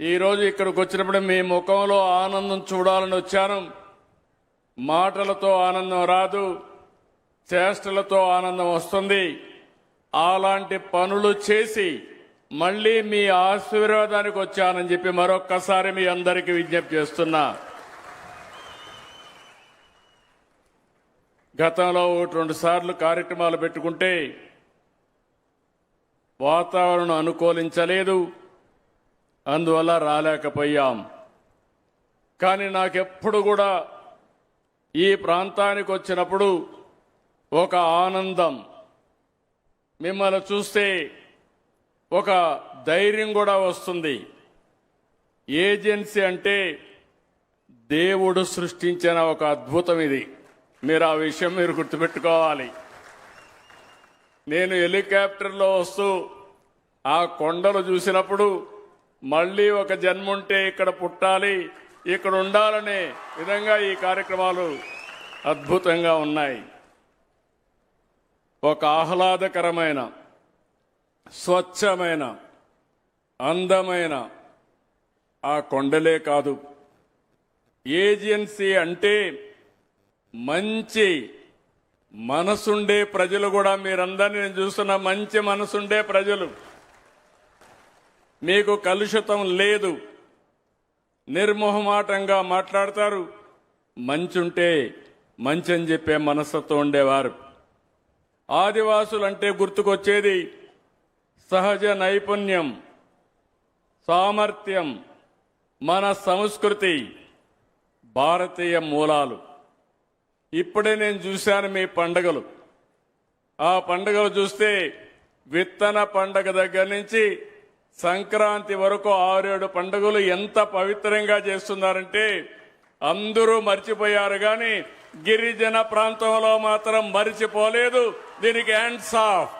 ఈరోజు ఇక్కడికి వచ్చినప్పుడు మీ ముఖంలో ఆనందం చూడాలని వచ్చాను. మాటలతో ఆనందం రాదు చేష్టలతో ఆనందం వస్తుంది. అలాంటి పనులు చేసి మళ్ళీ మీ ఆశీర్వాదానికి వచ్చానని చెప్పి మరొక్కసారి మీ అందరికీ విజ్ఞప్తి చేస్తున్నా. గతంలో ఒకటి రెండు సార్లు కార్యక్రమాలు పెట్టుకుంటే వాతావరణం అనుకూలించలేదు. అందువల్ల రాలేకపోయాం. కానీ నాకెప్పుడు కూడా ఈ ప్రాంతానికి వచ్చినప్పుడు ఒక ఆనందం. మిమ్మల్ని చూస్తే ఒక ధైర్యం కూడా వస్తుంది. ఏజెన్సీ అంటే దేవుడు సృష్టించిన ఒక అద్భుతం ఇది. మీరు ఆ విషయం మీరు గుర్తుపెట్టుకోవాలి. నేను హెలికాప్టర్లో వస్తూ ఆ కొండలు చూసినప్పుడు మళ్ళీ ఒక జన్ముంటే ఇక్కడ పుట్టాలి ఇక్కడ ఉండాలనే విధంగా ఈ కార్యక్రమాలు అద్భుతంగా ఉన్నాయి. ఒక ఆహ్లాదకరమైన స్వచ్ఛమైన అందమైన ఆ కొండలే కాదు. ఏజెన్సీ అంటే మంచి మనసుండే ప్రజలు కూడా మీరందరినీ నేను చూస్తున్న మంచి మనసుండే ప్రజలు. మీకు కలుషితం లేదు. నిర్మోహమాటంగా మాట్లాడతారు. మంచుంటే మంచి అని చెప్పే మనస్తత్వం ఉండేవారు. ఆదివాసులంటే గుర్తుకొచ్చేది సహజ నైపుణ్యం సామర్థ్యం మన సంస్కృతి భారతీయ మూలాలు. ఇప్పుడే నేను చూశాను మీ పండుగలు. ఆ పండుగలు చూస్తే విత్తన పండగ దగ్గర నుంచి సంక్రాంతి వరకు ఆరేడు పండుగలు ఎంత పవిత్రంగా చేస్తున్నారంటే అందరూ మర్చిపోయారు కానీ గిరిజన ప్రాంతంలో మాత్రం మర్చిపోలేదు. దీనికి హ్యాండ్స్ ఆఫ్